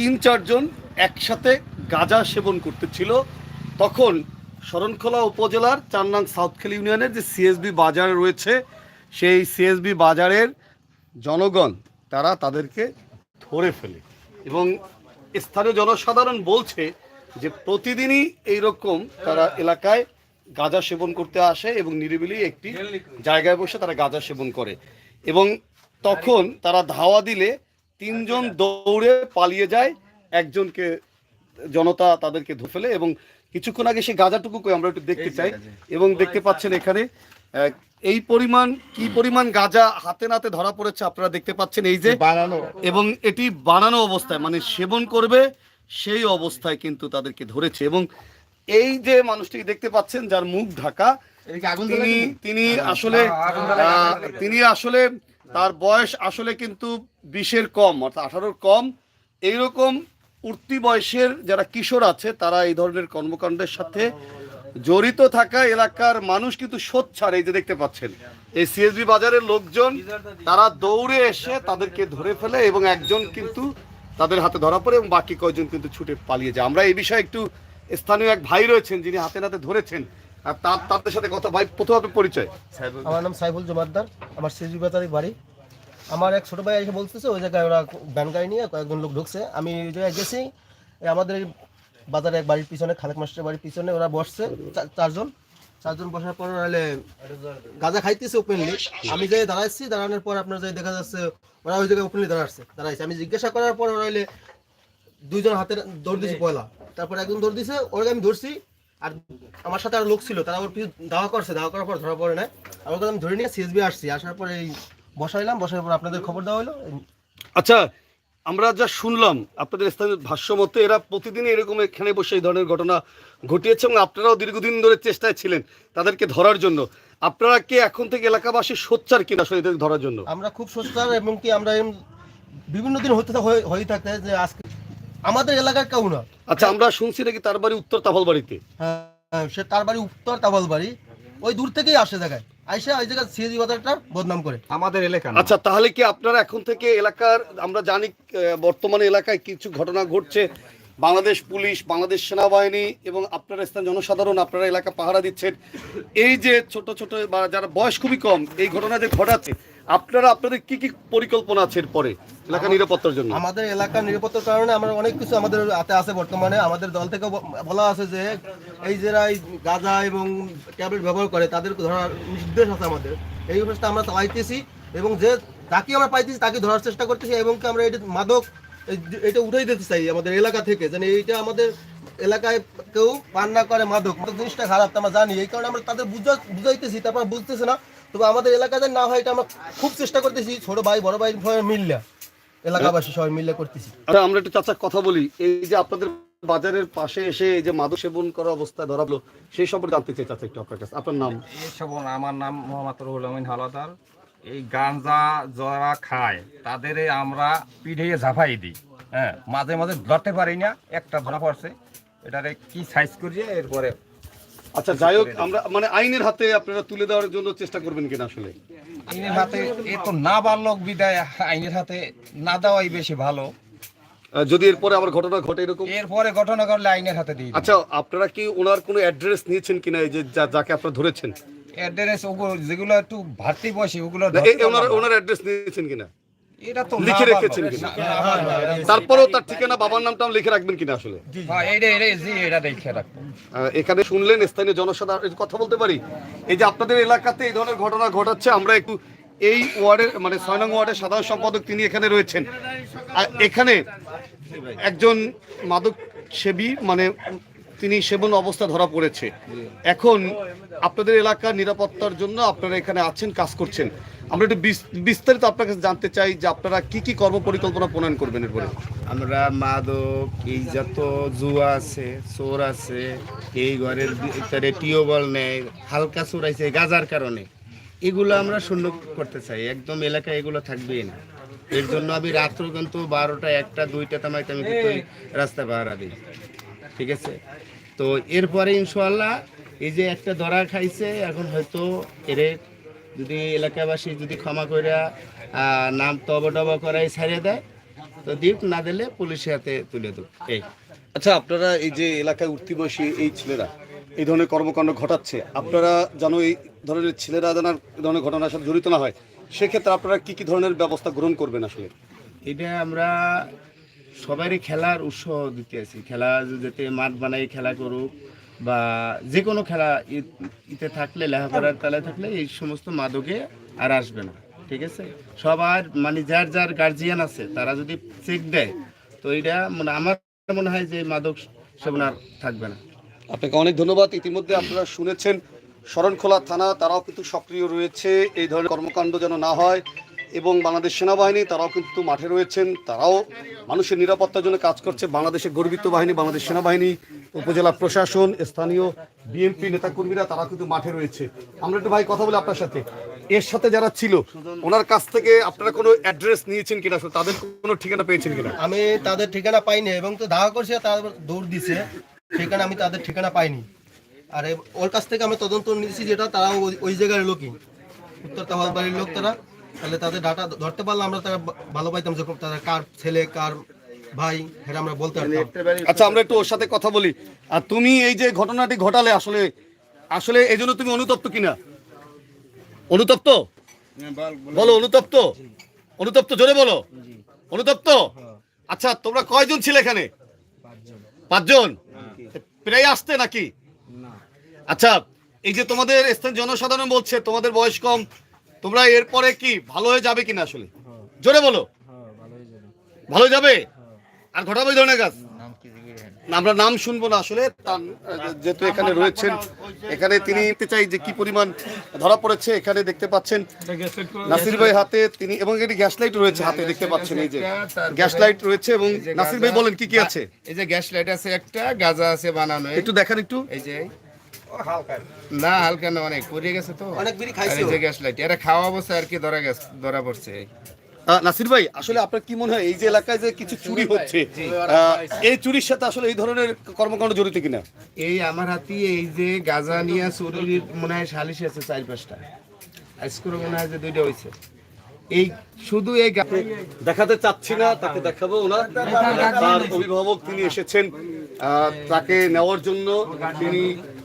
তিন চারজন একসাথে গাঁজা সেবন করতেছিল। তখন শরণখোলা উপজেলার চার নং সাউথখেল ইউনিয়নের যে সিএসবি বাজার রয়েছে সেই সিএসবি বাজারের জনগণ তারা তাদেরকে ধরে ফেলে। এবং স্থানীয় জনসাধারণ বলছে যে প্রতিদিনই এই রকম তারা এলাকায় গাঁজা সেবন করতে আসে এবং নিরিবিলি একটি জায়গায় বসে তারা গাঁজা সেবন করে। এবং তখন তারা ধাওয়া দিলে তিনজন দৌড়ে পালিয়ে যায় একজনকে জনতা তাদেরকে ধরে ফেলে এবং কিছুক্ষণ আগে সেই গাঁজাটুকু কই আমরা একটু দেখতে চাই এবং দেখতে পাচ্ছেন এখানে এই পরিমাণ কি পরিমাণ গাঁজা হাতে নাতে ধরা পড়েছে আপনারা দেখতে পাচ্ছেন এই যে বানানো। এবং এটি বানানো অবস্থায় মানে সেবন করবে সেই অবস্থায় কিন্তু তাদেরকে ধরেছে এবং এই যে মানুষটিকে দেখতে পাচ্ছেন যার মুখ ঢাকা তিনি তিনি আসলে আহ, তিনি আসলে তার বয়স আসলে কিন্তু বিশের কম, অর্থাৎ আঠারোর কম। এইরকম উঠতি বয়সের যারা কিশোর আছে, তারা এই ধরনের কর্মকাণ্ডের সাথে জড়িত থাকা এলাকার মানুষ কিন্তু সোচ্ছার, এই যে দেখতে পাচ্ছেন। এই সিএসবি বাজারের লোকজন, তারা দৌড়ে এসে তাদেরকে ধরে ফেলে এবং একজন কিন্তু তাদের হাতে ধরা পড়ে এবং বাকি কয়েকজন কিন্তু ছুটে পালিয়ে যায়। আমরা এই বিষয়ে একটু স্থানীয় এক ভাই রয়েছেন, যিনি হাতে নাতে ধরেছেন। আর তার তাদের সাথে কথা ভাই প্রথম আপনার পরিচয়। আমার নাম সাইফুল জমাদ্দার আমার সিজি বাজারে বাড়ি। আমার এক ছোট ভাই এসে বলতেছে ওই জায়গায় ওরা ভ্যান গাড়ি নিয়ে কয়েকজন লোক ঢুকছে। আমি ওই জায়গায় গেছি আমাদের বাজারে এক বাড়ির পিছনে খালেক মাস্টারের বাড়ির পিছনে ওরা বসছে চারজন। চারজন বসার পর ওরা হলে গাঁজা খাইতেছে ওপেনলি আমি যাই দাঁড়াচ্ছি দাঁড়ানোর পর আপনার যাই দেখা যাচ্ছে ওরা ওই জায়গায় ওপেনলি দাঁড়াচ্ছে দাঁড়াইছে। আমি জিজ্ঞাসা করার পর ওরা হলে দুইজন হাতে দৌড় দিয়েছে পয়লা। তারপর একজন দৌড় দিছে ওরা আমি ধরছি আর আমার সাথে আর লোক ছিল তারা ওর পিছু দাওয়া করছে দাওয়া করার পর ধরা পড়ে না আর ওকে আমি ধরে নিয়ে সিএসবি আসছি। আসার পরে এই বসাইলাম বসার পর আপনাদের খবর দেওয়া হলো। আচ্ছা আমরা যা শুনলাম আপনাদের স্থানীয় ভাষ্য মতে এরা প্রতিদিন এরকম এখানে বসে এই ধরনের ঘটনা ঘটিয়েছে এবং আপনারাও দীর্ঘদিন ধরে চেষ্টায় ছিলেন তাদেরকে ধরার জন্য। আপনারা কি এখন থেকে এলাকাবাসী সোচ্চার কিনা আসলে এদের ধরার জন্য? আমরা খুব সোচ্চার এবং কি আমরা বিভিন্ন দিন হতে হয়ে- হয়ে থাকে যে আজকে আমাদের এলাকার কেউ না। আচ্ছা আমরা শুনছি নাকি তার বাড়ি উত্তর তাফালবাড়িতে হ্যাঁ, সে তার বাড়ি উত্তর তাবাল বাড়ি ওই দূর থেকেই আসে দেখায় আইসা ওই জায়গায় সিএসবি বাজারটা বদনাম করে। আমাদের এলাকা আচ্ছা তাহলে কি আপনারা এখন থেকে এলাকার আমরা জানি বর্তমানে এলাকায় কিছু ঘটনা ঘটছে। বাংলাদেশ পুলিশ বাংলাদেশ সেনাবাহিনী এবং আপনারা স্থানীয় জনসাধারণ আপনারা এলাকা পাহারা দিচ্ছেন। এই যে ছোট ছোট বা যারা বয়স খুবই কম এই ঘটনা যে ঘটাচ্ছে আপনারা আপনাদের কি কি পরিকল্পনা আছে এরপরে এলাকা নিরাপত্তার জন্য? আমাদের এলাকার নিরাপত্তার কারণে আমরা অনেক কিছু আমাদের হাতে আছে বর্তমানে। আমাদের দল থেকে বলা আছে যে এই যারা এই গাঁজা এবং ট্যাবলেট ব্যবহার করে তাদের ধরার নির্দেশ আছে আমাদের। এই ব্যবস্থা আমরা চালাইতেছি এবং যে যাকে আমরা পাইতেছি তাকে ধরার চেষ্টা করতেছি এবং কি আমরা এটা মাদক এটা উঠাই দিতে চাই আমাদের এলাকা থেকে। যেন এইটা আমাদের এলাকায় কেউ পান না করে মাদক। মাদক জিনিসটা খারাপ তো আমরা জানি। এই কারণে আমরা তাদের বুঝা বুঝাইতেছি তারপর বুঝতেছে না। তবে আমাদের এলাকাতে না হয় এটা আমরা খুব চেষ্টা করতেছি ছোট ভাই বড় ভাই সবাই মিললে এলাকাবাসী সবাই মিলে করতেছি। আচ্ছা আমরা একটু চাচা কথা বলি এই যে আপনাদের বাজারের পাশে এসে এই যে মাদক সেবন করা অবস্থায় ধরা পড়ল সেই সম্পর্কে জানতে চাই চাচা একটু আপনার কাছে। আপনার নাম? এইসব আমার নাম মোহাম্মদ রুহুল আমিন হালাদার। এই গাঞ্জা যারা খায় তাদের আমরা পিঠে ঝাঁপাই দিই। হ্যাঁ মাঝে মাঝে ধরতে পারি না একটা ধরা পড়ছে। এটারে কি সাইজ করিয়ে এরপরে আচ্ছা যাই হোক আমরা মানে আইনের হাতে আপনারা তুলে দেওয়ার জন্য চেষ্টা করবেন কিনা আসলে? আইনের হাতে এ তো না বালক বিদায় আইনের হাতে না দেওয়াই বেশি ভালো। যদি এরপরে আবার ঘটনা ঘটে এরকম? এরপরে ঘটনা ঘটলে আইনের হাতে দিই আচ্ছা আপনারা কি ওনার কোনো অ্যাড্রেস নিয়েছেন কিনা এই যে যাকে আপনারা ধরেছেন? অ্যাড্রেস ওগুলো যেগুলো একটু ভারতি বসে ওগুলো ওনার ওনার অ্যাড্রেস নিয়েছেন কিনা? এটা তো লিখে রেখেছেন। কিনা? তারপরেও তার ঠিকানা বাবার নামটাও লিখে রাখবেন কিনা আসলে? হ্যাঁ, এখানে শুনলেন স্থানীয় জনসাধারণ কথা বলতে পারি এই যে আপনাদের এলাকাতে এই ধরনের ঘটনা ঘটাচ্ছে আমরা একটু এই ওয়ার্ডের মানে ছয় নং ওয়ার্ডের সাধারণ সম্পাদক তিনি এখানে রয়েছেন। আর এখানে একজন মাদক সেবী মানে তিনি সেবন অবস্থা ধরা পড়েছে। এখন আপনাদের এলাকার নিরাপত্তার জন্য আপনারা এখানে আছেন কাজ করছেন। আমরা একটু বিস- বিস্তারিত আপনার কাছে জানতে চাই যে আপনারা কি কি কর্ম পরিকল্পনা প্রণয়ন করবেন এরপরে? আমরা মাদক, এই যত জুয়া আছে, চোর আছে, এই ঘরের ভিতরে টিউবওয়েল নেই, হালকা চোর আছে গাজার কারণে। এগুলো আমরা শূন্য করতে চাই, একদম এলাকায় এগুলো থাকবেই না। এর জন্য আমি রাত্র কিন্তু বারোটা, একটা, দুইটা তামাইতে আমি কিন্তু রাস্তা পাহারা দিই। ঠিক আছে? তো এরপরে ইনশাল্লাহ এই যে একটা ধরা খাইছে, এখন হয়তো এর যদি এলাকাবাসী যদি ক্ষমা করে নাম তব টব করাই ছাড়িয়ে দেয় তো দ্বীপ না দিলে পুলিশের হাতে তুলে দেবো। এই। আচ্ছা আপনারা এই যে এলাকায় উঠতি বয়সী এই ছেলেরা এই ধরনের কর্মকাণ্ড ঘটাচ্ছে আপনারা যেন এই ধরনের ছেলেরা যেন এই ধরনের ঘটনার সাথে জড়িত না হয় সেক্ষেত্রে আপনারা কি কি ধরনের ব্যবস্থা গ্রহণ করবেন আসলে? এটা আমরা সবারই খেলার উৎসাহ দিতে আছি। খেলা যাতে মাঠ বানাই খেলা করুক বা যে কোনো খেলা ইতে থাকলে, লেখাপড়ার তালে থাকলে এই সমস্ত মাদকে আর আসবে না, ঠিক আছে? সবার মানে যার যার গার্জিয়ান আছে, তারা যদি চেক দেয়, তো এটা মানে আমার মনে হয় যে মাদক সেবন আর থাকবে না। আপনাকে অনেক ধন্যবাদ। ইতিমধ্যে আপনারা শুনেছেন, শরণখোলা থানা, তারাও কিন্তু সক্রিয় রয়েছে, এই ধরনের কর্মকাণ্ড যেন না হয়, এবং বাংলাদেশ সেনাবাহিনী, তারাও কিন্তু মাঠে রয়েছেন, তারাও মানুষের নিরাপত্তার জন্য কাজ করছে। বাংলাদেশের গর্বিত বাহিনী, বাংলাদেশ সেনাবাহিনী উপজেলা প্রশাসন, স্থানীয় বিএনপি নেতাকর্মীরা, তারা কিন্তু মাঠে রয়েছে। আমরা একটু ভাই কথা বলি আপনার সাথে। এর সাথে যারা ছিল, ওনার কাছ থেকে আপনারা কোনো অ্যাড্রেস নিয়েছেন কিনা? তাদের কোনো ঠিকানা পেয়েছেন কিনা? আমি তাদের ঠিকানা পাইনি এবং তো দেখা করছে তারপর দৌড় দিছে। সেখানে আমি তাদের ঠিকানা পাইনি। আর ওর কাছ থেকে আমি তদন্ত নিয়েছি যেটা, তারা ওই- জায়গার লোকই। উত্তর তাহাল বাড়ির লোক তারা। তাহলে তাদের ডাটা ধরতে পারলে আমরা তারা ভালো পাইতাম যখন তারা কার ছেলে, কার ভাই আমরা বলতে আচ্ছা আমরা একটু ওর সাথে কথা বলি। আর তুমি এই যে ঘটনাটি ঘটালে আসলে আসলে এই জন্য তুমি অনুতপ্ত কিনা? অনুতপ্ত? বলো অনুতপ্ত? অনুতপ্ত জোরে বলো। অনুতপ্ত? আচ্ছা তোমরা কয়জন ছিলে এখানে? পাঁচজন? প্রায় আসতে নাকি? আচ্ছা এই যে তোমাদের স্থানীয় জনসাধারণ বলছে তোমাদের বয়স কম তোমরা এরপরে কি ভালো হয়ে যাবে কিনা আসলে? জোরে বলো। ভালো হয়ে যাবে? আর ঘটাবো এই ধরনের কাজ আমরা নাম শুনব না আসলে যেহেতু এখানে রয়েছেন এখানে তিনি নিতে চাই যে কি পরিমাণ ধরা পড়েছে এখানে দেখতে পাচ্ছেন নাসির ভাই হাতে তিনি এবং এটি গ্যাস লাইট রয়েছে হাতে দেখতে পাচ্ছেন এই যে গ্যাস লাইট রয়েছে এবং নাসির ভাই বলেন কি কি আছে? এই যে গ্যাস লাইট আছে একটা গাজা আছে বানানো একটু দেখেন একটু। এই যে না হালকা না অনেক পড়ে গেছে তো। অনেক বিড়ি খাইছে এই যে গ্যাস লাইট এরা খাওয়া অবস্থা আর কি ধরা গেছে ধরা পড়ছে নাসির ভাই আসলে আপনার কি মনে হয় এই যে এলাকায় যে কিছু চুরি হচ্ছে এই চুরির সাথে আসলে এই ধরনের কর্মকাণ্ড জড়িত কিনা? এই আমার হাতি এই যে গাজা নিয়ে চুরির মনে হয় সালিশ আছে চার পাঁচটা। আজকের মনে হয় যে দুইটা হয়েছে। এই শুধু এই দেখাতে চাচ্ছি না তাকে দেখাবো ওনার তার অভিভাবক তিনি এসেছেন তাকে নেওয়ার জন্য। তিনি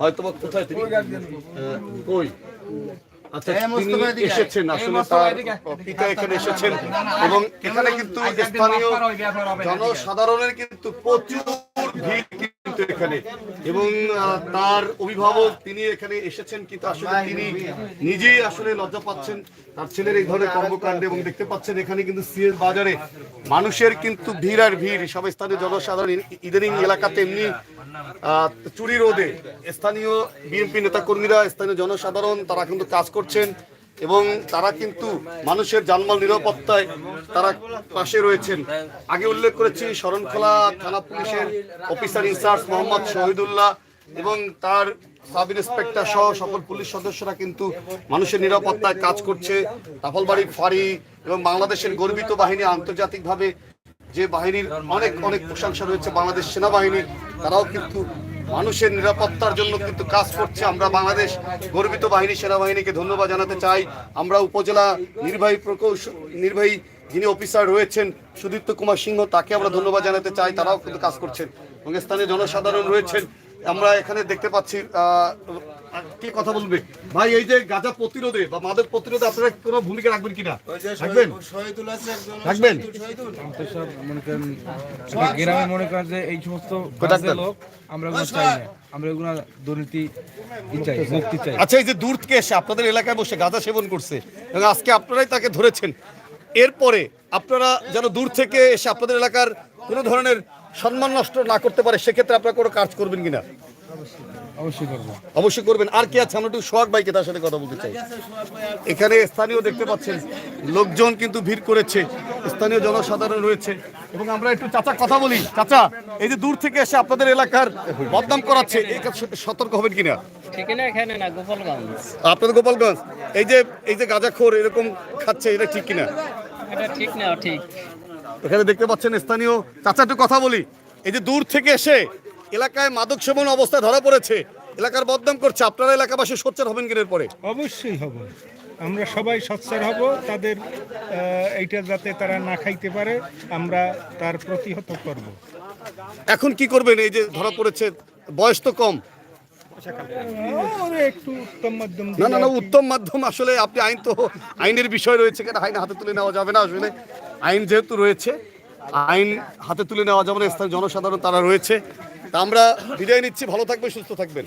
হয়তো কোথায় তিনি কই? আচ্ছা। এসেছেন আসলে তার পিতা এখানে এসেছেন। এবং এখানে কিন্তু স্থানীয় জনসাধারণের কিন্তু প্রচুর ভিড় কিন্তু এখানে। এবং তার অভিভাবক তিনি এখানে এসেছেন কিন্তু আসলে তিনি নিজেই আসলে লজ্জা পাচ্ছেন। তার ছেলের এই ধরনের কর্মকাণ্ডে এবং দেখতে পাচ্ছেন এখানে কিন্তু সিএস বাজারে মানুষের কিন্তু ভিড় আর ভিড়। সব স্থানীয় জনসাধারণ ইদানিং এলাকাতে এমনি চুরি রোধে। স্থানীয় বিএনপি নেতাকর্মীরা, স্থানীয় জনসাধারণ তারা কিন্তু কাজ করছেন। এবং তারা কিন্তু মানুষের জানমাল নিরাপত্তায় তারা পাশে রয়েছেন। আগে উল্লেখ করেছি শরণখোলা থানা পুলিশের অফিসার ইনচার্জ মোহাম্মদ শহীদুল্লাহ এবং তার সাব ইন্সপেক্টর সহ সকল পুলিশ সদস্যরা কিন্তু মানুষের নিরাপত্তায় কাজ করছে। তাফলবাড়ির ফাঁড়ি এবং বাংলাদেশের গর্বিত বাহিনী আন্তর্জাতিকভাবে যে বাহিনীর অনেক অনেক প্রশংসা রয়েছে বাংলাদেশ সেনাবাহিনীর, তারাও কিন্তু মানুষের নিরাপত্তার জন্য কিন্তু কাজ করছে। আমরা বাংলাদেশ গর্বিত বাহিনী, সেনাবাহিনীকে ধন্যবাদ জানাতে চাই। আমরা উপজেলা নির্বাহী প্রকৌশল নির্বাহী যিনি অফিসার রয়েছেন, সুদীপ্ত কুমার সিংহ, তাকে আমরা ধন্যবাদ জানাতে চাই। তারাও কিন্তু কাজ করছেন এবং স্থানীয় জনসাধারণ রয়েছেন। আমরা এখানে দেখতে পাচ্ছি আহ, কি কথা বলবে? ভাই এই যে গাঁজা প্রতিরোধে বা মাদক প্রতিরোধে আপনারা কোনো ভূমিকা রাখবেন কিনা? রাখবেন? রাখবেন? মনে করেন গ্রামে মনে করেন যে এই সমস্ত লোক আমরা চাই না। আমরা এগুলো দুর্নীতি চাই মুক্তি চাই। আচ্ছা এই যে দূর থেকে এসে আপনাদের এলাকায় বসে গাঁজা সেবন করছে আজকে আপনারাই তাকে ধরেছেন। এরপরে আপনারা যেন দূর থেকে এসে আপনাদের এলাকার কোনো ধরনের সম্মান নষ্ট না করতে পারে সেক্ষেত্রে আপনারা কোনো কাজ করবেন কিনা? অবশ্যই করব। অবশ্যই করবেন। আর কি আছে? আমরা একটু সোহাগ ভাইকে তার সাথে কথা বলতে চাই। এখানে স্থানীয় দেখতে পাচ্ছেন লোকজন কিন্তু ভিড় করেছে স্থানীয় জনসাধারণ রয়েছে এবং আমরা একটু চাচা কথা বলি। চাচা এই যে দূর থেকে এসে আপনাদের এলাকার বদনাম করাচ্ছে এই কাজ সতর্ক হবেন কিনা? ঠিকানা না গোপালগঞ্জ। আপনাদের গোপালগঞ্জ? এই যে এই যে গাঁজাখোর এরকম খাচ্ছে এটা ঠিক কিনা? এটা ঠিক না ঠিক। এখানে দেখতে পাচ্ছেন স্থানীয় চাচা একটু কথা বলি। এই যে দূর থেকে এসে এলাকায় মাদক সেবন অবস্থায় ধরা পড়েছে এলাকার বদনাম করছে আপনারা এলাকাবাসী সোচ্চার হবেন কিনা পরে? অবশ্যই হবে। আমরা সবাই সচ্ছার হব তাদের এইটা যাতে তারা না খাইতে পারে আমরা তার প্রতিহত করব। এখন কি করবেন? এই যে ধরা পড়েছে বয়স তো কম ওরে একটু উত্তম মাধ্যম না না না, উত্তম মাধ্যম আসলে আপনি আইন তো আইনের বিষয় রয়েছে, কেন আইন হাতে তুলে নেওয়া যাবে না আসলে? আইন যেহেতু রয়েছে, আইন হাতে তুলে নেওয়া যাবে না, স্থানীয় জনসাধারণ তারা রয়েছে। তা আমরা বিদায় নিচ্ছি, ভালো থাকবেন, সুস্থ থাকবেন।